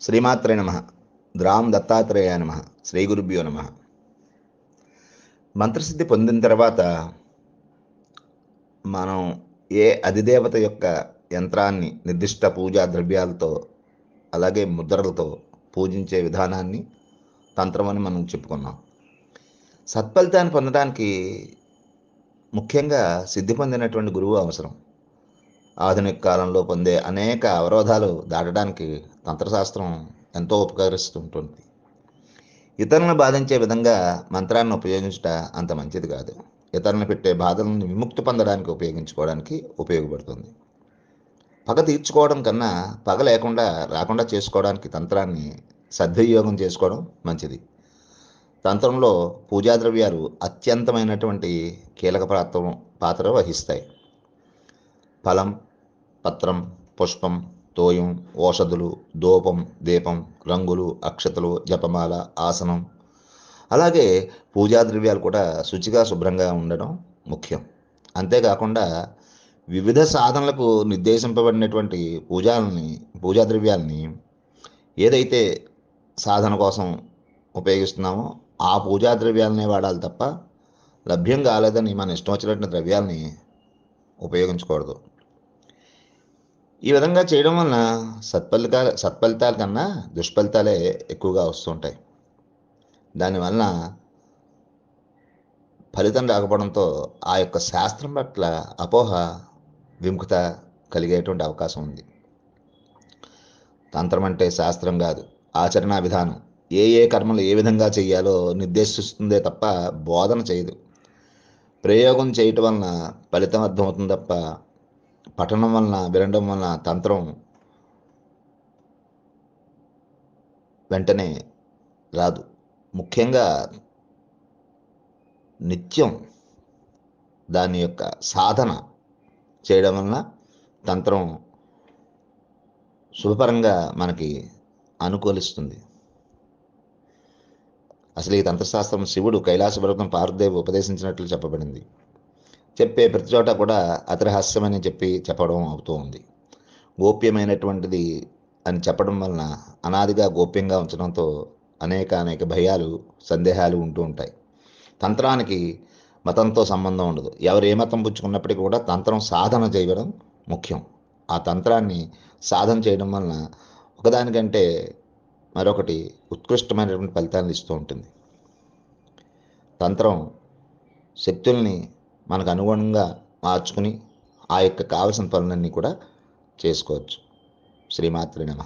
శ్రీమాత్రే నమ. ద్రాం దత్తాత్రేయ నమ. శ్రీ గురుభ్యో నమ. మంత్రసిద్ధి పొందిన తర్వాత మనం ఏ అధిదేవత యొక్క యంత్రాన్ని నిర్దిష్ట పూజా ద్రవ్యాలతో అలాగే ముద్రలతో పూజించే విధానాన్ని తంత్రం అని మనం చెప్పుకున్నాం. సత్ఫలితాన్ని పొందడానికి ముఖ్యంగా సిద్ధి పొందినటువంటి గురువు అవసరం. ఆధునిక కాలంలో పొందే అనేక అవరోధాలు దాటడానికి తంత్రశాస్త్రం ఎంతో ఉపకరిస్తుంటుంది. ఇతరులను బాధించే విధంగా మంత్రాన్ని ఉపయోగించట అంత మంచిది కాదు. ఇతరులను పెట్టే బాధలను విముక్తి పొందడానికి ఉపయోగించుకోవడానికి ఉపయోగపడుతుంది. పగ తీర్చుకోవడం కన్నా పగ లేకుండా రాకుండా చేసుకోవడానికి తంత్రాన్ని సద్వినియోగం చేసుకోవడం మంచిది. తంత్రంలో పూజా ద్రవ్యాలు అత్యంతమైనటువంటి కీలక పాత్ర పాత్ర వహిస్తాయి. ఫలం పత్రం పుష్పం తోయం ఓషధులు దూపం దీపం రంగులు అక్షతలు జపమాల ఆసనం. అలాగే పూజా ద్రవ్యాలు కూడా శుచిగా శుభ్రంగా ఉండడం ముఖ్యం. అంతేకాకుండా వివిధ సాధనలకు నిర్దేశింపబడినటువంటి పూజాలని పూజా ద్రవ్యాలని ఏదైతే సాధన కోసం ఉపయోగిస్తున్నామో ఆ పూజా ద్రవ్యాలనే వాడాలి తప్ప లభ్యం కాలేదని మన ఇష్టం వచ్చినటువంటి ద్రవ్యాలని ఉపయోగించకూడదు. ఈ విధంగా చేయడం వలన సత్ఫలితాల సత్ఫలితాల కన్నా దుష్ఫలితాలే ఎక్కువగా వస్తుంటాయి. దానివలన ఫలితం రాకపోవడంతో ఆ యొక్క శాస్త్రం పట్ల అపోహ విముఖత కలిగేటువంటి అవకాశం ఉంది. తంత్రం అంటే శాస్త్రం కాదు ఆచరణ విధానం. ఏ ఏ కర్మలు ఏ విధంగా చేయాలో నిర్దేశిస్తుందే తప్ప బోధన చేయదు. ప్రయోగం చేయటం వలన ఫలితం అర్థమవుతుంది తప్ప పఠనం వలన వినడం వలన తంత్రం వెంటనే రాదు. ముఖ్యంగా నిత్యం దాని యొక్క సాధన చేయడం వలన తంత్రం శుభపరంగా మనకి అనుకూలిస్తుంది. అసలు ఈ తంత్రశాస్త్రం శివుడు కైలాసపర్వతం పార్దేవి ఉపదేశించినట్లు చెప్పబడింది. చెప్పే ప్రతి చోట కూడా అతిరహస్యమని చెప్పి చెప్పడం అవుతూ ఉంది. గోప్యమైనటువంటిది అని చెప్పడం వలన అనాదిగా గోప్యంగా ఉంచడంతో అనేక అనేక భయాలు సందేహాలు ఉంటూ ఉంటాయి. తంత్రానికి మతంతో సంబంధం ఉండదు. ఎవరు ఏ మతం పుచ్చుకున్నప్పటికీ కూడా తంత్రం సాధన చేయడం ముఖ్యం. ఆ తంత్రాన్ని సాధన చేయడం వలన ఒకదానికంటే మరొకటి ఉత్కృష్టమైనటువంటి ఫలితాలను ఇస్తూ ఉంటుంది. తంత్రం శక్తుల్ని మనకు అనుగుణంగా మార్చుకుని ఆ యొక్క కావలసిన పనులన్నీ కూడా చేసుకోవచ్చు. శ్రీమాత్రి నమ.